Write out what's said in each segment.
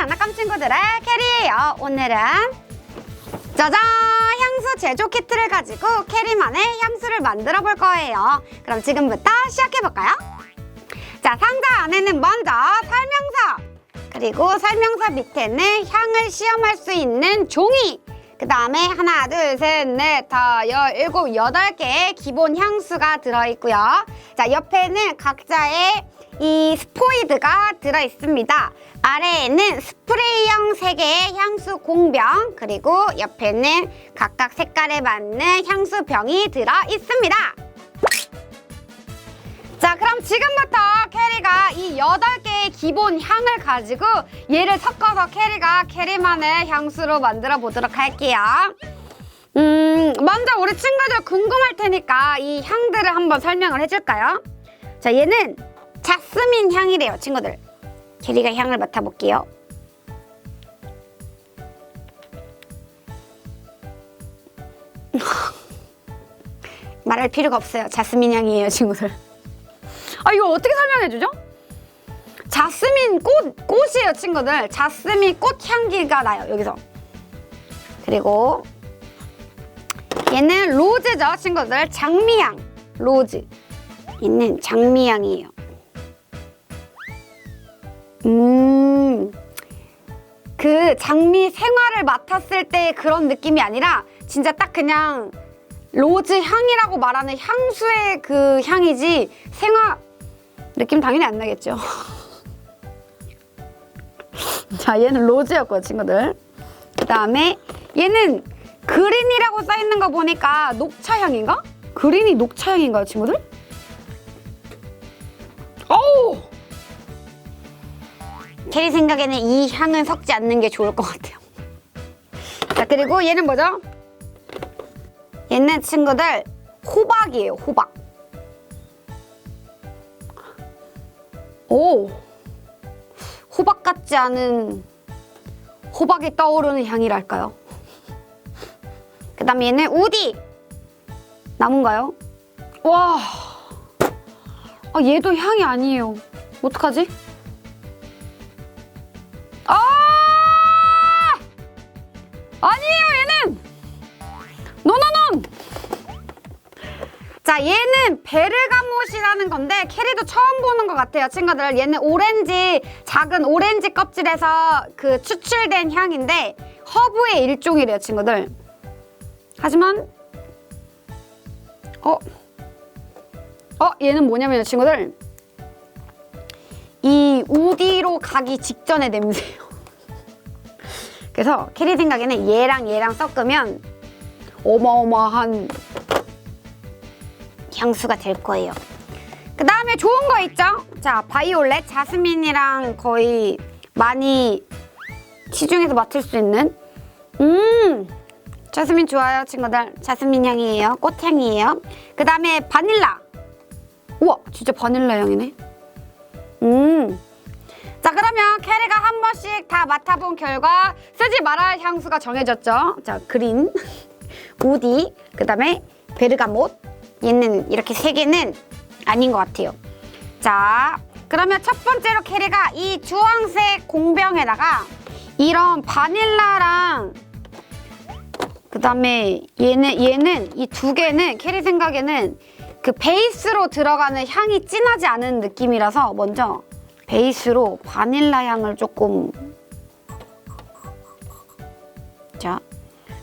장난감 친구들의 캐리예요. 오늘은 짜잔! 향수 제조 키트를 가지고 캐리만의 향수를 만들어 볼 거예요. 그럼 지금부터 시작해 볼까요? 자, 상자 안에는 먼저 설명서, 그리고 설명서 밑에는 향을 시험할 수 있는 종이, 그 다음에 하나, 둘, 셋, 넷, 다, 열, 일곱, 여덟 개의 기본 향수가 들어있고요. 자, 옆에는 각자의 이 스포이드가 들어있습니다. 아래에는 스프레이형 세 개의 향수 공병, 그리고 옆에는 각각 색깔에 맞는 향수 병이 들어있습니다. 자, 그럼 지금부터 캐리가 이 여덟 개의 기본 향을 가지고 얘를 섞어서 캐리가 캐리만의 향수로 만들어 보도록 할게요. 음, 먼저 우리 친구들 궁금할 테니까 이 향들을 한번 설명을 해줄까요? 자, 얘는 자스민 향이래요, 친구들. 캐리가 향을 맡아볼게요. 말할 필요가 없어요. 자스민 향이에요, 친구들. 아 이거 어떻게 설명해주죠? 자스민 꽃 꽃이에요 친구들 자스민 꽃 향기가 나요 여기서 그리고 얘는 로즈죠 친구들 장미향 로즈 얘는 장미향이에요 음 그 장미 생화를 맡았을 때 그런 느낌이 아니라 진짜 딱 그냥 로즈 향이라고 말하는 향수의 그 향이지 생화 느낌 당연히 안 나겠죠. 자, 얘는 로즈였고요, 친구들. 그 다음에 얘는 그린이라고 써 있는 거 보니까 녹차 향인가? 그린이 녹차 향인가요, 친구들? 제 생각에는 이 향은 섞지 않는 게 좋을 것 같아요. 자, 그리고 얘는 뭐죠? 얘는 친구들 호박이에요, 호박. 오! 호박 같지 않은 호박이 떠오르는 향이랄까요? 그 다음에 얘는 우디! 나무인가요? 와! 아, 얘도 향이 아니에요. 어떡하지? 아니에요, 얘는! 노노노! 자, 얘는 베르가못이라는 건데 캐리도 처음 보는 것 같아요, 친구들. 얘는 오렌지, 작은 오렌지 껍질에서 그 추출된 향인데 허브의 일종이래요, 친구들. 하지만 어? 어, 얘는 뭐냐면요, 친구들. 이 우디로 가기 직전의 냄새예요. 그래서 캐리 생각에는 얘랑 얘랑 섞으면 어마어마한 향수가 될 거예요. 그 다음에 좋은 거 있죠? 자, 바이올렛, 자스민이랑 거의 많이 시중에서 맡을 수 있는 음, 자스민 좋아요, 친구들. 자스민 향이에요. 꽃향이에요. 그 다음에 바닐라. 우와, 진짜 바닐라 향이네. 음. 자, 그러면 캐리가 한 번씩 다 맡아본 결과 쓰지 말아야 향수가 정해졌죠. 자, 그린, 우디, 그 다음에 베르가못. 얘는 이렇게 세 개는 아닌 것 같아요. 자, 그러면 첫 번째로 캐리가 이 주황색 공병에다가 이런 바닐라랑 그 다음에 얘는 얘는 이 두 개는 캐리 생각에는 그 베이스로 들어가는 향이 진하지 않은 느낌이라서 먼저 베이스로 바닐라 향을 조금 자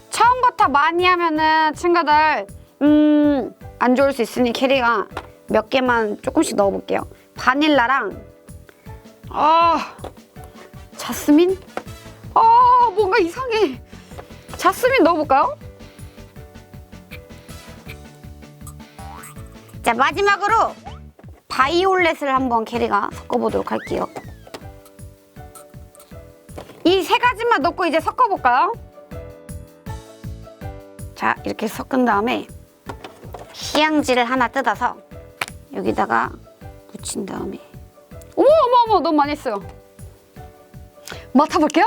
처음부터 많이 하면은 친구들 음 안 좋을 수 있으니 캐리가 몇 개만 조금씩 넣어볼게요. 바닐라랑 아 자스민 아 뭔가 이상해. 자스민 넣어볼까요? 자 마지막으로 바이올렛을 한번 캐리가 섞어보도록 할게요. 이 세 가지만 넣고 이제 섞어볼까요? 자 이렇게 섞은 다음에 희양지를 하나 뜯어서 여기다가 묻힌 다음에 어머 어머 어머 너무 많이 했어요. 맡아볼게요.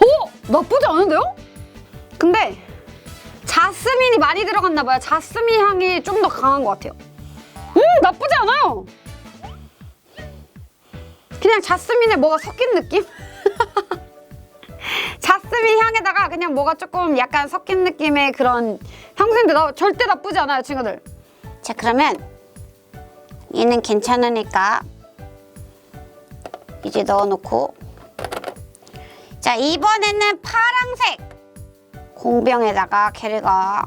오 나쁘지 않은데요? 근데 자스민이 많이 들어갔나 봐요. 자스민 향이 좀 더 강한 것 같아요. 음 나쁘지 않아요. 그냥 자스민에 뭐가 섞인 느낌? 자스민 향에다가 그냥 뭐가 조금 약간 섞인 느낌의 그런 향수인데 나 절대 나쁘지 않아요 친구들 자 그러면 얘는 괜찮으니까 이제 넣어놓고 자 이번에는 파랑색 공병에다가 캐리가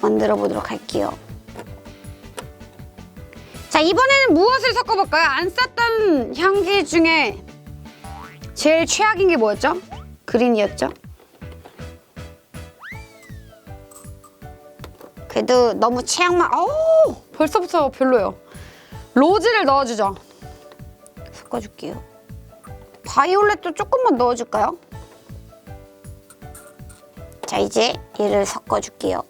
만들어 보도록 할게요 자 이번에는 무엇을 섞어볼까요? 안 썼던 향기 중에 제일 최악인 게 뭐였죠? 그린이었죠? 그래도 너무 취향만 어우 벌써부터 별로예요 로즈를 넣어주죠 섞어줄게요 바이올렛도 조금만 넣어줄까요? 자 이제 얘를 섞어줄게요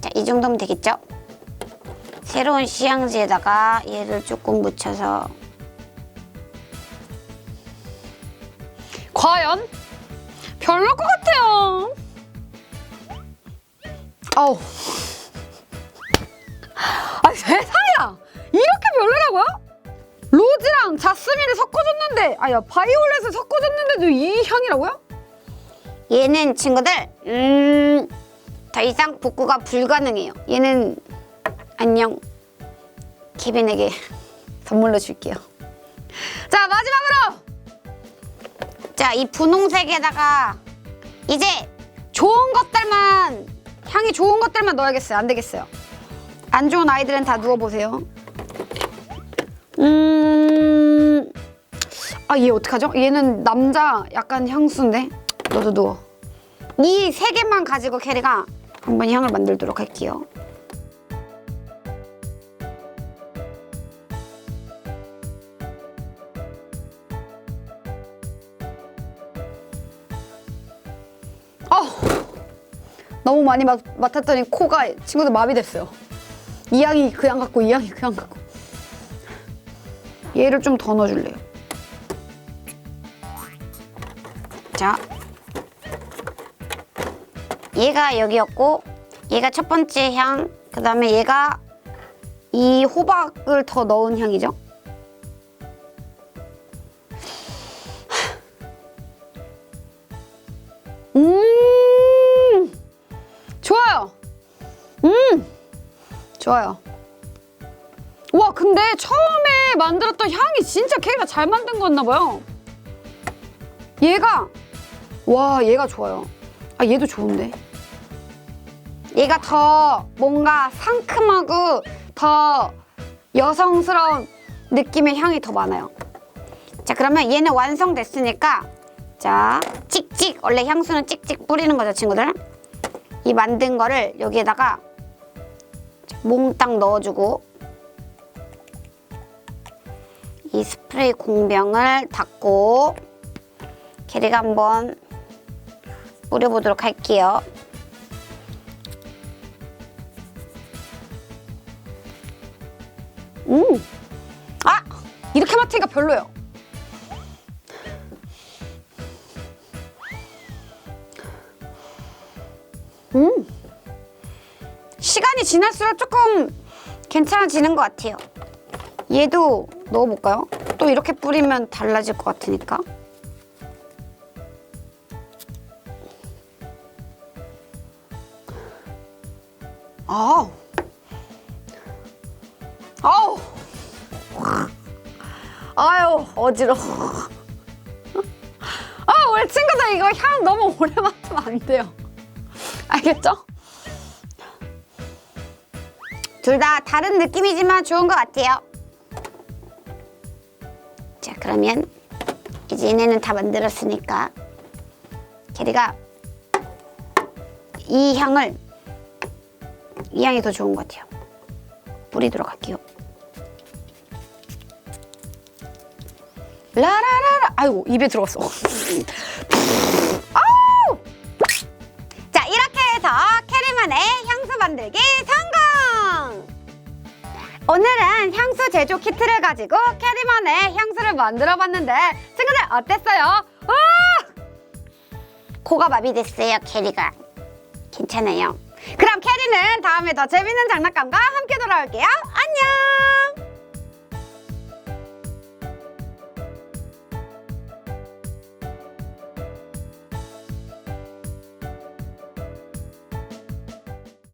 자 이 정도면 되겠죠? 새로운 시향지에다가 얘를 조금 묻혀서 과연? 별로 것 같아요 어우 아 세상이야 이렇게 별로라고요? 로즈랑 자스민을 섞어줬는데 아야 바이올렛을 섞어줬는데도 이 향이라고요? 얘는 친구들 음, 더 이상 복구가 불가능해요. 얘는 안녕. 케빈에게 선물로 줄게요. 자 마지막으로! 자 이 분홍색에다가 이제 좋은 것들만 향이 좋은 것들만 넣어야겠어요. 안 되겠어요. 안 좋은 아이들은 다 누워보세요 음... 아, 얘 어떡하죠? 얘는 남자 약간 향수인데? 너도 누워. 이 세 개만 가지고 캐리가 한번 향을 만들도록 할게요. 아, 너무 많이 맡, 맡았더니 코가 친구들 마비됐어요. 이 향이 그 향 같고 이 향이 그 향 같고. 얘를 좀 더 넣어줄래요. 자, 얘가 여기였고, 얘가 첫 번째 향, 그 다음에 얘가 이 호박을 더 넣은 향이죠. 음, 좋아요. 음, 좋아요. 와 근데 처음에 만들었던 향이 진짜 케이가 잘 만든 거였나 봐요. 얘가 와 얘가 좋아요. 아 얘도 좋은데. 얘가 더 뭔가 상큼하고 더 여성스러운 느낌의 향이 더 많아요. 자 그러면 얘는 완성됐으니까 자 찍찍 원래 향수는 찍찍 뿌리는 거죠 친구들 이 만든 거를 여기에다가 몽땅 넣어주고 이 스프레이 공병을 닫고 캐리가 한번 뿌려보도록 할게요. 음! 아! 이렇게 맡으니까 별로예요. 음! 시간이 지날수록 조금 괜찮아지는 것 같아요. 얘도 넣어볼까요? 또 이렇게 뿌리면 달라질 것 같으니까. 아우. 아우. 아유, 어지러워. 아, 우리 친구들 이거 향 너무 오래 맡으면 안 돼요. 알겠죠? 둘 다 다른 느낌이지만 좋은 것 같아요. 자, 그러면 이제 얘네는 다 만들었으니까 캐리가 이 향을 이 향이 더 좋은 것 같아요. 뿌리도록 할게요. 라라라라. 아이고 입에 들어갔어. 자 이렇게 해서 캐리만의 향수 만들기! 오늘은 향수 제조 키트를 가지고 캐리만의 향수를 만들어 봤는데 친구들 어땠어요? 와! 코가 마비됐어요 캐리가 괜찮아요 그럼 캐리는 다음에 더 재밌는 장난감과 함께 돌아올게요